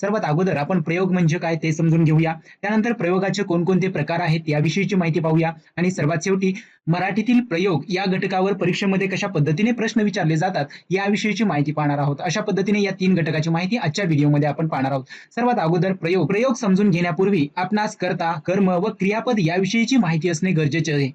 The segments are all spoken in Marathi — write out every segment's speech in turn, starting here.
सर्वात अगोदर आपण प्रयोग म्हणजे काय ते समजून घेऊया. त्यानंतर प्रयोगाचे कोणकोणते प्रकार आहेत याविषयीची माहिती पाहूया. आणि सर्वात शेवटी मराठीतील प्रयोग या घटकावर परीक्षेमध्ये कशा पद्धतीने प्रश्न विचारले जातात याविषयीची माहिती पाहणार आहोत. अशा पद्धतीने या तीन घटकाची माहिती आजच्या व्हिडिओमध्ये आपण पाहणार आहोत. सर्वात अगोदर प्रयोग. प्रयोग समजून घेण्यापूर्वी आपणास करता कर्म व क्रियापद याविषयीची माहिती असणे गरजेचे आहे.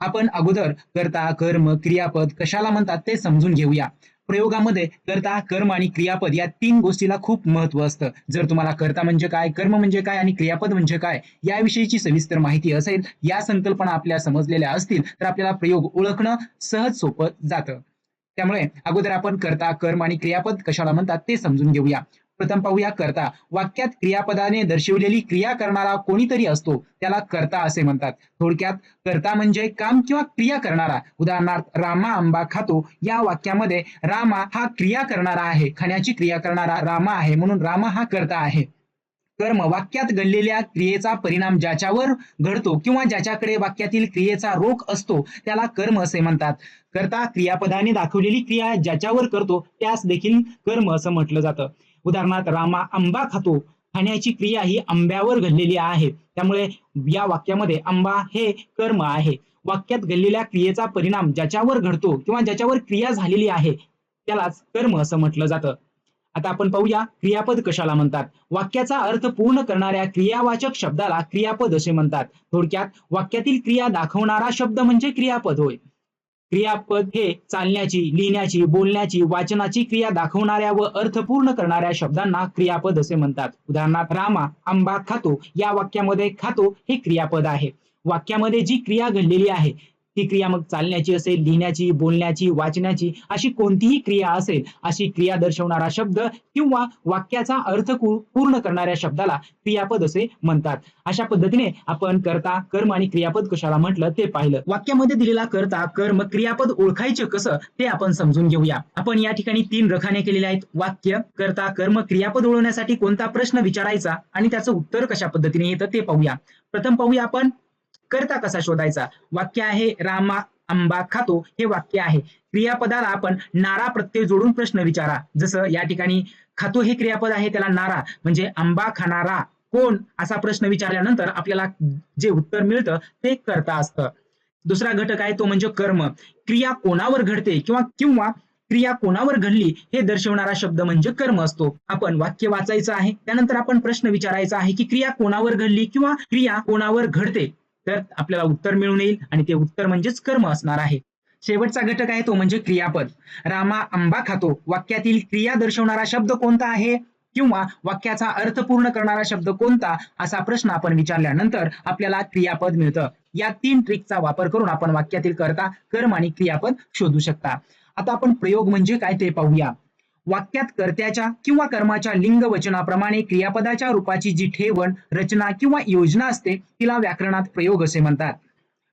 आपण अगोदर करता कर्म क्रियापद कशाला म्हणतात ते समजून घेऊया. प्रयोगामध्ये कर्ता कर्म आणि क्रियापद या तीन गोष्टीला खूप महत्त्व असतं. जर तुम्हाला कर्ता म्हणजे काय कर्म म्हणजे काय आणि क्रियापद म्हणजे काय याविषयीची सविस्तर माहिती असेल या संकल्पना आपल्या समजलेल्या असतील तर आपल्याला प्रयोग ओळखणं सहज सोपं जातं. त्यामुळे अगोदर आपण कर्ता कर्म आणि क्रियापद कशाला म्हणतात ते समजून घेऊया. प्रथम पाहूया कर्ता. वाक्यात क्रियापदाने दर्शवलेली क्रिया करणारा कोणीतरी असतो त्याला कर्ता असे म्हणतात. थोडक्यात कर्ता म्हणजे काम किंवा क्रिया करणारा. उदाहरणार्थ रामा आंबा खातो. या वाक्यामध्ये रामा हा क्रिया करणारा आहे. खाण्याची क्रिया करणारा रामा आहे. म्हणून रामा हा कर्ता आहे. कर्म वाक्यात घडलेल्या क्रियेचा परिणाम ज्याच्यावर घडतो किंवा ज्याच्याकडे वाक्यातील क्रियेचा रोख असतो त्याला कर्म असे म्हणतात. कर्ता क्रियापदाने दाखवलेली क्रिया ज्याच्यावर करतो त्यास देखील कर्म असं म्हटलं जातं. उदाहरणार्थ रामा आंबा खातो खाण्याची क्रिया ही आंब्यावर घडलेली आहे. त्यामुळे या वाक्यामध्ये आंबा हे कर्म आहे. वाक्यात घडलेल्या क्रियेचा परिणाम ज्याच्यावर घडतो किंवा ज्याच्यावर क्रिया झालेली आहे त्यालाच कर्म असं म्हटलं जातं. आता आपण पाहूया क्रियापद कशाला म्हणतात? वाक्याचा अर्थ पूर्ण करणाऱ्या क्रियावाचक शब्दाला क्रियापद असे म्हणतात. थोडक्यात वाक्यातील क्रिया दाखवणारा शब्द म्हणजे क्रियापद होय. क्रियापद हे चालण्याची लिहिण्याची बोलण्याची वाचनाची क्रिया दाखवणाऱ्या व अर्थपूर्ण करणाऱ्या शब्दांना क्रियापद असे म्हणतात. उदाहरणार्थ रामा आंबा खातो या वाक्यामध्ये खातो हे क्रियापद आहे. वाक्यामध्ये जी क्रिया घडलेली आहे ती क्रिया मग चालण्याची असेल लिहिण्याची बोलण्याची वाचण्याची अशी कोणतीही क्रिया असेल अशी क्रिया दर्शवणारा शब्द किंवा वाक्याचा अर्थ पूर्ण करणाऱ्या शब्दाला क्रियापद असे म्हणतात. अशा पद्धतीने आपण कर्ता कर्म आणि क्रियापद कशाला म्हटलं ते पाहिलं. वाक्यामध्ये दिलेला कर्ता कर्म क्रियापद ओळखायचे कसं ते आपण समजून घेऊया. आपण या ठिकाणी तीन रखाने केलेले आहेत. वाक्य कर्ता कर्म क्रियापद ओळखण्यासाठी कोणता प्रश्न विचारायचा आणि त्याचं उत्तर कशा पद्धतीने येतं ते पाहूया. प्रथम पाहूया आपण करता कसा शोधायचा? वाक्य आहे रामा आंबा खातो हे वाक्य आहे. क्रियापदाला आपण नारा प्रत्यय जोडून प्रश्न विचारा. जसं या ठिकाणी खातो हे क्रियापद आहे त्याला नारा म्हणजे आंबा खाणारा कोण? असा प्रश्न विचारल्यानंतर आपल्याला जे उत्तर मिळतं ते करता असतं. दुसरा घटक आहे तो म्हणजे कर्म. क्रिया कोणावर घडते किंवा किंवा क्रिया कोणावर घडली हे दर्शवणारा शब्द म्हणजे कर्म असतो. आपण वाक्य वाचायचं आहे त्यानंतर आपण प्रश्न विचारायचा आहे की क्रिया कोणावर घडली किंवा क्रिया कोणावर घडते? तर आपल्याला उत्तर मिळून येईल आणि ते उत्तर म्हणजेच कर्म असणार आहे. शेवटचा घटक आहे तो म्हणजे क्रियापद. रामा आंबा खातो. वाक्यातील क्रिया दर्शवणारा शब्द कोणता आहे? किंवा वाक्याचा अर्थ पूर्ण करणारा शब्द कोणता? असा प्रश्न आपण विचारल्यानंतर आपल्याला क्रियापद मिळतं. या तीन ट्रिकचा वापर करून आपण वाक्यातील करता कर्म आणि क्रियापद शोधू शकता. आता आपण प्रयोग म्हणजे काय ते पाहूया. वाक्यात कर्त्याच्या किंवा कर्माच्या लिंग वचनाप्रमाणे क्रियापदाच्या रूपाची जी ठेवण रचना किंवा योजना असते तिला व्याकरणात प्रयोग असे म्हणतात.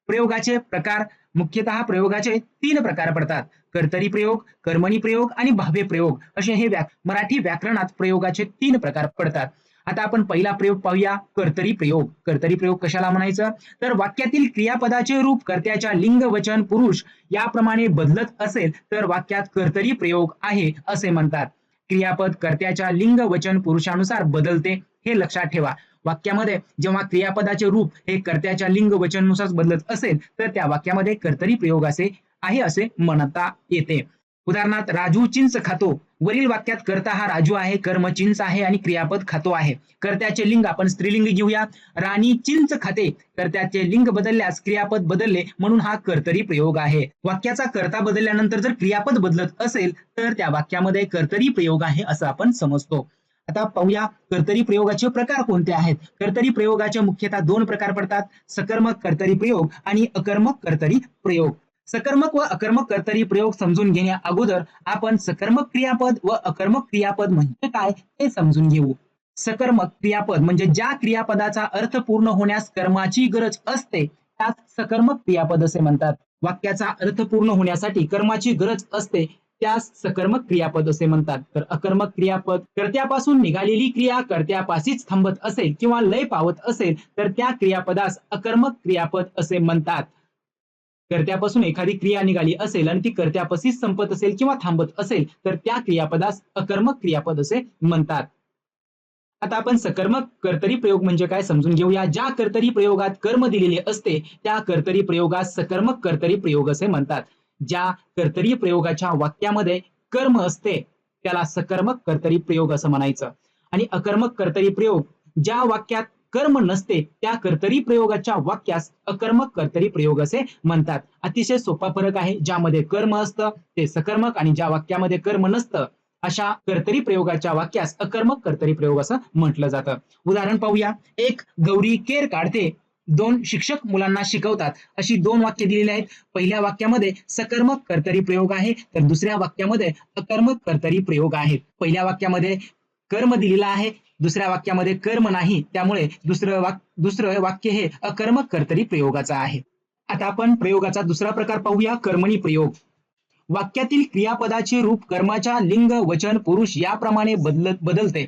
प्रयोगाचे प्रकार मुख्यतः प्रयोगाचे तीन प्रकार पडतात. कर्तरी प्रयोग कर्मणी प्रयोग आणि भावे प्रयोग असे हे व्या मराठी व्याकरणात प्रयोगाचे तीन प्रकार पडतात. आता आपण पहिला प्रयोग पाहूया कर्तरी प्रयोग. कर्तरी प्रयोग कशाला म्हणायचं? तर वाक्यातील क्रियापदाचे रूप कर्त्याच्या लिंग वचन पुरुष याप्रमाणे बदलत असेल तर वाक्यात कर्तरी प्रयोग आहे असे म्हणतात. क्रियापद कर्त्याच्या लिंग वचन पुरुषानुसार बदलते हे लक्षात ठेवा. वाक्यामध्ये जेव्हा क्रियापदाचे रूप हे कर्त्याच्या लिंग वचननुसार बदलत असेल तर त्या वाक्यामध्ये कर्तरी प्रयोग असे आहे असे म्हणता येते. उदाहरणार्थ राजू चिंच खातो. वरील वाक्यात कर्ता हा राजू आहे कर्म चिंच आहे आणि क्रियापद खातो आहे. कर्त्याचे लिंग आपण स्त्रीलिंग घेऊया. राणी चिंच खाते. कर्त्याचे लिंग बदलल्यास क्रियापद बदलले म्हणून हा कर्तरी प्रयोग आहे. वाक्याचा कर्ता बदलल्यानंतर जर क्रियापद बदलत असेल तर त्या वाक्यामध्ये कर्तरी प्रयोग आहे असं आपण समजतो. आता पाहूया कर्तरी प्रयोगाचे प्रकार कोणते आहेत? कर्तरी प्रयोगाचे मुख्यतः दोन प्रकार पडतात. सकर्मक कर्तरी प्रयोग आणि अकर्मक कर्तरी प्रयोग. सकर्मक व अकर्मक कर्तरी प्रयोग समजून घेण्या अगोदर आपण सकर्मक क्रियापद व अकर्मक क्रियापद म्हणजे काय हे समजून घेऊ. सकर्मक क्रियापद म्हणजे ज्या क्रियापदाचा अर्थ पूर्ण होण्यास कर्माची गरज असते त्यास सकर्मक क्रियापद असे म्हणतात. वाक्याचा अर्थ पूर्ण होण्यासाठी कर्माची गरज असते त्यास सकर्मक क्रियापद असे म्हणतात. तर अकर्मक क्रियापद कर्त्यापासून निघालेली क्रिया कर्त्यापाशीच थांबत असेल किंवा लय पावत असेल तर त्या क्रियापदास अकर्मक क्रियापद असे म्हणतात. कर्त्यापासून एखादी क्रिया निघाली असेल आणि ती कर्त्यापाशीच संपत असेल किंवा थांबत असेल तर त्या क्रियापदास अकर्मक क्रियापद असे म्हणतात. आता आपण सकर्मक कर्तरी प्रयोग म्हणजे काय समजून घेऊया. ज्या कर्तरी प्रयोगात कर्म दिलेले असते त्या कर्तरी प्रयोगास सकर्मक कर्तरी प्रयोग असे म्हणतात. ज्या कर्तरी प्रयोगाच्या वाक्यामध्ये कर्म असते त्याला सकर्मक कर्तरी प्रयोग असं म्हणायचं. आणि अकर्मक कर्तरी प्रयोग ज्या वाक्यात कर्म नसते त्या कर्तरी प्रयोगाच्या वाक्यास अकर्मक कर्तरी प्रयोग असे म्हणतात. अतिशय सोपा फरक आहे ज्यामध्ये कर्म असतं ते सकर्मक आणि ज्या वाक्यामध्ये कर्म नसतं अशा कर्तरी प्रयोगाच्या वाक्यास अकर्मक कर्तरी प्रयोग असं म्हटलं जातं. उदाहरण पाहूया. एक गौरी केर काढते. दोन शिक्षक मुलांना शिकवतात. अशी दोन वाक्य दिलेली आहेत. पहिल्या वाक्यामध्ये सकर्मक कर्तरी प्रयोग आहे तर दुसऱ्या वाक्यामध्ये अकर्मक कर्तरी प्रयोग आहेत. पहिल्या वाक्यामध्ये कर्म दिलेला आहे दुसऱ्या वाक्यामध्ये कर्म नाही त्यामुळे दुसरं वाक दुसरं वाक्य हे अकर्म कर्तरी प्रयोगाचा आहे. आता आपण प्रयोगाचा दुसरा प्रकार पाहूया कर्मणी प्रयोग. वाक्यातील क्रियापदाचे रूप कर्माच्या लिंग वचन पुरुष याप्रमाणे बदलत बदलते.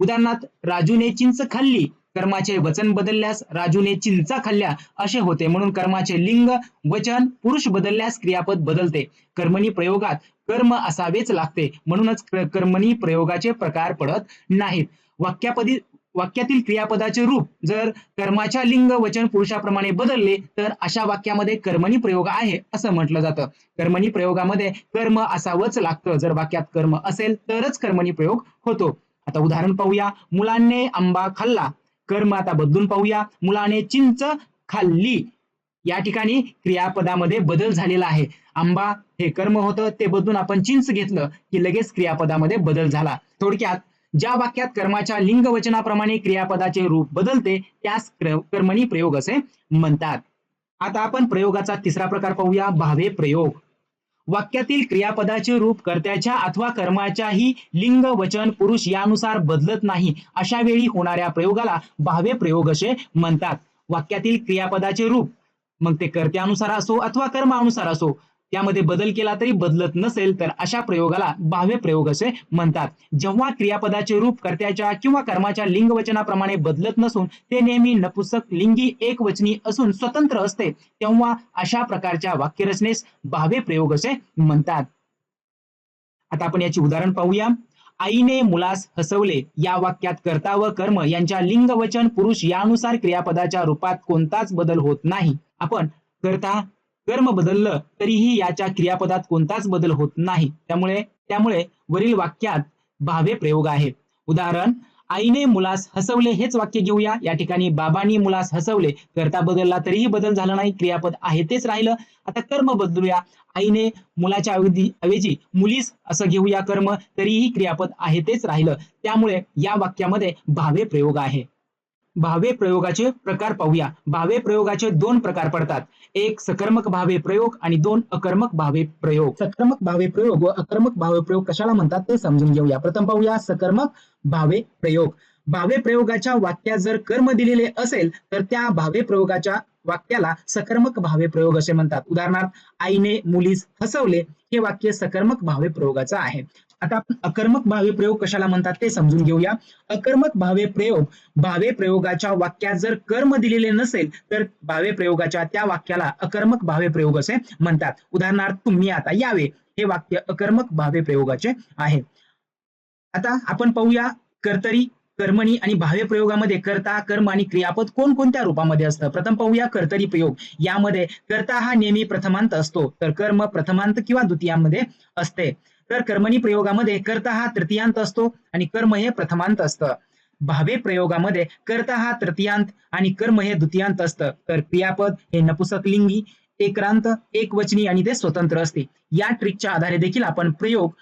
उदाहरणार्थ राजूने चिंच खाल्ली कर्माचे वचन बदलल्यास राजूने चिंचा खाल्ल्या असे होते. म्हणून कर्माचे लिंग वचन पुरुष बदलल्यास क्रियापद बदलते. कर्मणी प्रयोगात कर्म असावेच लागते. म्हणूनच कर्मणी प्रयोगाचे प्रकार पडत नाहीत. वाक्यापदी वाक्यातील क्रियापदाचे रूप जर कर्माच्या लिंग वचन पुरुषाप्रमाणे बदलले तर अशा वाक्यामध्ये कर्मणी प्रयोग आहे असं म्हटलं जातं. कर्मणी प्रयोगामध्ये कर्म असावंच लागतं. जर वाक्यात कर्म असेल तरच कर्मणी प्रयोग होतो. आता उदाहरण पाहूया. मुलांनी आंबा खाल्ला. कर्म आता बदलून पाहूया. मुलाने चिंच खाल्ली. या ठिकाणी क्रियापदामध्ये बदल झालेला आहे. आंबा हे कर्म होतं ते बदलून आपण चिंच घेतलं की लगेच क्रियापदामध्ये बदल झाला. थोडक्यात ज्या वाक्यात कर्माच्या लिंग वचनाप्रमाणे क्रियापदाचे रूप बदलते त्यास क्र- कर्मणी प्रयोग असे म्हणतात. आता आपण प्रयोगाचा तिसरा प्रकार पाहूया. भावे प्रयोग. वाक्यातील क्रियापदाचे रूप कर्त्याच्या अथवा कर्माच्याही लिंग वचन पुरुष यानुसार बदलत नाही. अशा वेळी होणाऱ्या प्रयोगाला भावे प्रयोग असे म्हणतात. वाक्यातील क्रियापदाचे रूप मग ते कर्त्यानुसार असो अथवा कर्मानुसार असो त्यामध्ये बदल केला तरी बदलत नसेल तर अशा प्रयोगाला भावे प्रयोग असे म्हणतात. जेव्हा क्रियापदाचे रूप कर्त्याच्या किंवा कर्माच्या लिंगवचनाप्रमाणे बदलत नसून ते नेहमी नपुसक लिंगी एक वचनी असून स्वतंत्र असते तेव्हा अशा प्रकारच्या वाक्यरचनेस भावे प्रयोग असे म्हणतात. आता आपण याची उदाहरण पाहूया. आईने मुलास हसवले या वाक्यात कर्ता व कर्म यांच्या लिंगवचन पुरुष यानुसार क्रियापदाच्या रूपात कोणताच बदल होत नाही. आपण कर्ता कर्म बदललं तरीही याच्या क्रियापदात कोणताच बदल होत नाही. त्यामुळे त्यामुळे वरील वाक्यात भावे प्रयोग आहे उदाहरण आईने मुलास हसवले हेच वाक्य घेऊया. या ठिकाणी बाबांनी मुलास हसवले करता बदलला तरीही बदल झाला नाही. क्रियापद आहे तेच राहिलं. आता कर्म बदलूया. आईने मुलाच्या ऐवजी ऐवजी मुलीस असं घेऊया कर्म तरीही क्रियापद आहे तेच राहिलं. त्यामुळे या वाक्यामध्ये भावे प्रयोग आहे. भावे प्रयोगाचे प्रकार पाहूया. भावे प्रयोगाचे दोन प्रकार पडतात. एक सकर्मक भावे प्रयोग आणि दोन अकर्मक भावे प्रयोग. सकर्मक भावे प्रयोग व अकर्मक भावे प्रयोग कशाला म्हणतात ते समजून घेऊया. प्रथम पाहूया सकर्मक भावे प्रयोग. भावे प्रयोगाच्या वाक्यात जर कर्म दिलेले असेल तर त्या भावे प्रयोगाच्या वाक्याला सकर्मक भावे प्रयोग असे म्हणतात. उदाहरणार्थ आईने मुलीस हसवले. हे वाक्य सकर्मक भावे प्रयोगाचं आहे. आता आपण अकर्मक भावे प्रयोग कशाला म्हणतात ते समजून घेऊया. अकर्मक भावे प्रयोग भावे प्रयोगाच्या वाक्यात जर कर्म दिलेले नसेल तर भावे प्रयोगाच्या त्या वाक्याला अकर्मक भावे प्रयोग असे म्हणतात. उदाहरणार्थ तुम्ही आता यावे. हे वाक्य अकर्मक भावे प्रयोगाचे आहे. आता आपण पाहूया कर्तरी कर्मणी आणि भावे प्रयोगामध्ये कर्ता कर्म आणि क्रियापद कोणकोणत्या रूपामध्ये असतं? प्रथम पाहूया कर्तरी प्रयोग. यामध्ये कर्ता हा नेहमी प्रथमांत असतो. तर कर्म प्रथमांत किंवा द्वितीयामध्ये असते. तर कर्मणी प्रयोगामध्ये कर्ता हा तृतीयांत असतो आणि कर्म हे प्रथमांत असतं. भावे प्रयोगामध्ये कर्ता हा तृतीयांत आणि कर्म हे द्वितीयांत असतं. तर क्रियापद हे नपुसक लिंगी एकरांत एक वचनी आणि ते स्वतंत्र असते. या ट्रिकच्या आधारे देखील आपण प्रयोग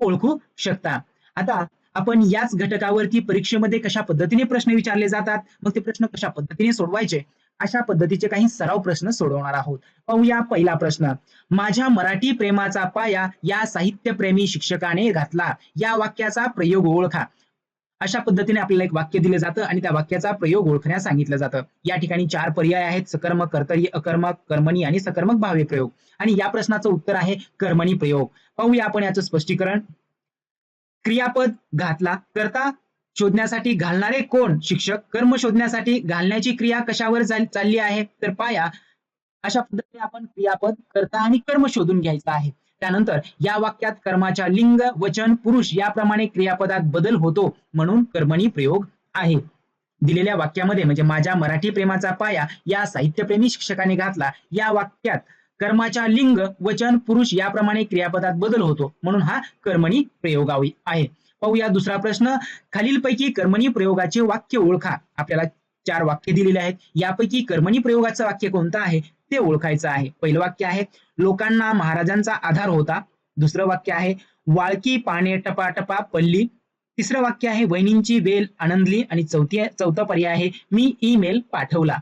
ओळखू शकता. आता आपण याच घटकावरती परीक्षेमध्ये कशा पद्धतीने प्रश्न विचारले जातात? मग ते प्रश्न कशा पद्धतीने सोडवायचे? अशा पद्धतीचे काही सराव प्रश्न सोडवणार आहोत. पाहूया पहिला प्रश्न. माझ्या मराठी प्रेमाचा पाया या साहित्यप्रेमी शिक्षकाने घातला. या वाक्याचा प्रयोग ओळखा. अशा पद्धतीने आपल्याला एक वाक्य दिलं जातं आणि त्या वाक्याचा प्रयोग ओळखण्यास सांगितलं जातं. या ठिकाणी चार पर्याय आहेत. सकर्मक कर्तरी अकर्मक कर्मणी आणि सकर्मक भावे प्रयोग. आणि या प्रश्नाचं उत्तर आहे कर्मणी प्रयोग. पाहूया आपण याचं स्पष्टीकरण. क्रियापद घातला करता शोधण्यासाठी घालणारे कोण? शिक्षक. कर्म शोधण्यासाठी घालण्याची क्रिया कशावर चालली आहे? तर पाया. अशा पद्धतीने आपण क्रियापद करता आणि कर्म शोधून घ्यायचं आहे. त्यानंतर या वाक्यात कर्माच्या लिंग वचन पुरुष याप्रमाणे क्रियापदात बदल होतो म्हणून कर्मणी प्रयोग आहे. दिलेल्या वाक्यामध्ये म्हणजे माझ्या मराठी प्रेमाचा पाया या साहित्यप्रेमी शिक्षकाने घातला. या वाक्यात कर्माच्या लिंग वचन पुरुष याप्रमाणे क्रियापदात बदल होतो म्हणून हा कर्मणी प्रयोगावी आहे. पाहूया. दुसरा प्रश्न खालीलपैकी कर्मणी प्रयोगाचे वाक्य ओळखा. आपल्याला चार वाक्य दिलेले आहेत. यापैकी कर्मणी प्रयोगाचं वाक्य कोणतं आहे? ते ओळखायचं आहे. पहिलं वाक्य आहे लोकांना महाराजांचा आधार होता. दुसरं वाक्य आहे वाळकी पाने टपाटपा पल्ली तिसरं वाक्य आहे वहिनींची वेल आनंदली. आणि चौथी चौथा पर्याय आहे मी ईमेल पाठवला.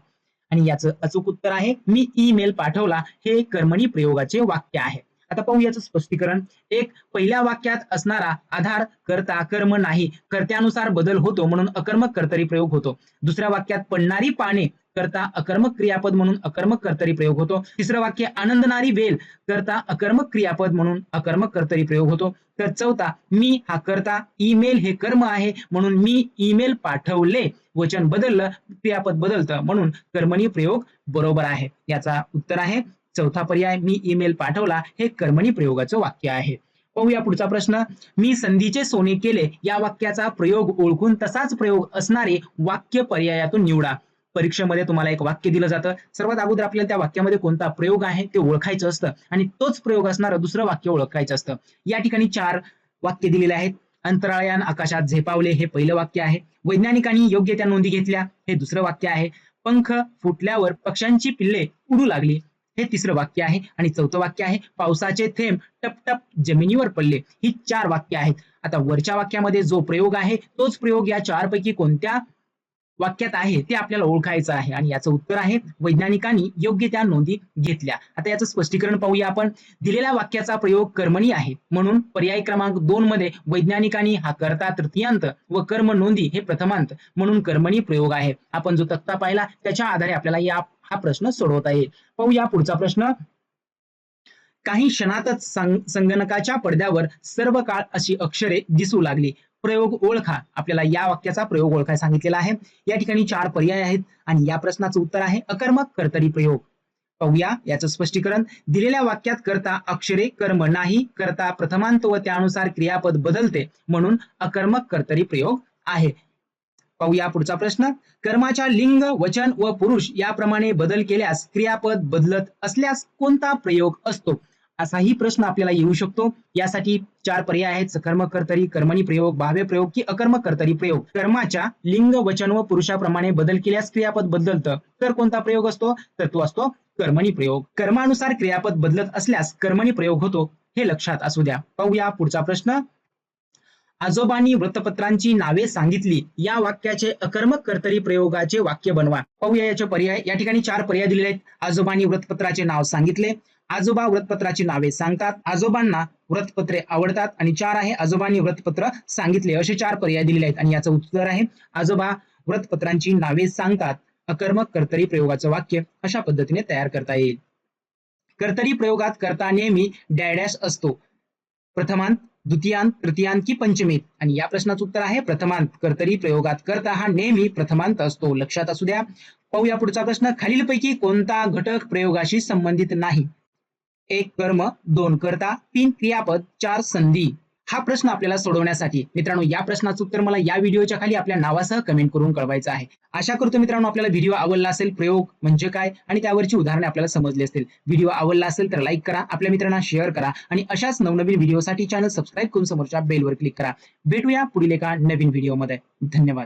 आणि याचं अचूक उत्तर आहे मी ईमेल पाठवला. हे कर्मणी प्रयोगाचे वाक्य आहे. आता पाहू याचं स्पष्टीकरण. एक पहिल्या वाक्यात असणारा आधार करता कर्म नाही. कर्त्यानुसार बदल होतो म्हणून अकर्मक कर्तरी प्रयोग होतो. दुसऱ्या वाक्यात पडणारी पाने करता अकर्मक क्रियापद म्हणून अकर्मक कर्तरी प्रयोग होतो. तिसरं वाक्य आनंदणारी वेल करता अकर्मक क्रियापद म्हणून अकर्मक कर्तरी प्रयोग होतो. तर चौथा मी हा करता ईमेल हे कर्म आहे म्हणून मी ईमेल पाठवले. वचन बदललं क्रियापद बदलतं म्हणून कर्मणी प्रयोग बरोबर आहे. याचा उत्तर आहे चौथा पर्याय मी ईमेल पाठवला हे कर्मणी प्रयोगाचं वाक्य आहे. पाहूया पुढचा प्रश्न. मी संधीचे सोने केले या वाक्याचा प्रयोग ओळखून तसाच प्रयोग असणारे वाक्य पर्यायातून निवडा. परीक्षेमध्ये तुम्हाला एक वाक्य दिलं जातं. सर्वात अगोदर आपल्याला त्या वाक्यामध्ये कोणता प्रयोग आहे ते ओळखायचं असतं आणि तोच प्रयोग असणारं दुसरं वाक्य ओळखायचं असतं. या ठिकाणी चार वाक्य दिलेले आहेत. अंतराळयान आकाशात झेपावले हे पहिलं वाक्य आहे. वैज्ञानिकांनी योग्य त्या नोंदी घेतल्या हे दुसरं वाक्य आहे. पंख फुटल्यावर पक्ष्यांची पिल्ले उडू लागली. हे तिसरं वाक्य आहे आणि चौथं वाक्य आहे पावसाचे थेंब टपटप जमिनीवर पडले. ही चार वाक्य आहेत. आता वरच्या वाक्यामध्ये जो प्रयोग आहे तोच प्रयोग या चारपैकी कोणत्या वाक्यात आहे ते आपल्याला ओळखायचं आहे. आणि याचं उत्तर आहे वैज्ञानिकांनी योग्य त्या नोंदी घेतल्या. आता याचं स्पष्टीकरण पाहूया आपण. दिलेल्या वाक्याचा प्रयोग कर्मणी आहे. म्हणून पर्याय क्रमांक दोन मध्ये वैज्ञानिकांनी हा कर्ता तृतीयांत व कर्म नोंदी हे प्रथमांत म्हणून कर्मणी प्रयोग आहे. आपण जो तक्ता पाहिला त्याच्या आधारे आपल्याला या हा प्रश्न सोडवता येईल. पाहूया पुढचा प्रश्न. काही क्षणातच संगणकाच्या पडद्यावर सर्व काळ अशी अक्षरे दिसू लागली. प्रयोग ओळखा. आपल्याला या वाक्याचा प्रयोग ओळखाय सांगितलेला आहे. या ठिकाणी चार पर्याय आहेत आणि या प्रश्नाचं उत्तर आहे अकर्मक कर्तरी प्रयोग. पाहूया याचं स्पष्टीकरण. दिलेल्या वाक्यात करता अक्षरे कर्म नाही. करता प्रथमांत व त्यानुसार क्रियापद बदलते म्हणून अकर्मक कर्तरी प्रयोग आहे. पाहूया पुढचा प्रश्न. कर्माच्या लिंग वचन व पुरुष याप्रमाणे बदल केल्यास क्रियापद बदलत असल्यास कोणता प्रयोग असतो? असाही प्रश्न आपल्याला येऊ शकतो. यासाठी चार पर्याय आहेत. सकर्म कर्तरी कर्मणी प्रयोग भाव्य प्रयोग की अकर्म कर्तरी प्रयोग. कर्माच्या लिंग वचन व पुरुषाप्रमाणे बदल केल्यास क्रियापद बदलतं. तर कोणता प्रयोग असतो? तर तो असतो कर्मणी प्रयोग. कर्मानुसार क्रियापद बदलत असल्यास कर्मणी प्रयोग होतो. हे लक्षात असू द्या. पाहूया पुढचा प्रश्न. आजोबांनी वृत्तपत्रांची नावे सांगितली. या वाक्याचे अकर्मक कर्तरी प्रयोगाचे वाक्य बनवा. पाहूया याचे पर्याय. या ठिकाणी चार पर्याय दिलेले आहेत. आजोबांनी वृत्तपत्राचे नाव सांगितले. आजोबा वृत्तपत्राची नावे सांगतात. आजोबांना वृत्तपत्रे आवडतात आणि चार आहे. आजोबांनी वृत्तपत्र सांगितले. असे चार पर्याय दिलेले आहेत आणि याचं उत्तर आहे. आजोबा वृत्तपत्रांची नावे सांगतात. अकर्मक कर्तरी प्रयोगाचं वाक्य अशा पद्धतीने तयार करता येईल. कर्तरी प्रयोगात करता नेहमी डॅडॅश असतो. प्रथमांत द्वितीयांत तृतीयांत की पंचमीत आणि या प्रश्नाचं उत्तर आहे प्रथमांत कर्तरी प्रयोगात करता हा नेहमी प्रथमांत असतो. लक्षात असू द्या. पाहूया पुढचा प्रश्न. खालीलपैकी कोणता घटक प्रयोगाशी संबंधित नाही? एक कर्म दोन करता तीन क्रियापद चार संधी. हा प्रश्न आपल्याला सोडवण्यासाठी. मित्रांनो या प्रश्नाचं उत्तर मला या व्हिडिओच्या खाली आपल्या नावासह कमेंट करून कळवायचं आहे. आशा करतो मित्रांनो आपल्याला व्हिडिओ आवडला असेल प्रयोग म्हणजे काय आणि त्यावरची उदाहरणे आपल्याला समजली असतील. व्हिडिओ आवडला असेल तर लाईक करा आपल्या मित्रांना शेअर करा आणि अशाच नवनवीन व्हिडिओसाठी चॅनल सबस्क्राईब करून समोरच्या बेलवर क्लिक करा. भेटूया पुढील एका नवीन व्हिडिओमध्ये. धन्यवाद.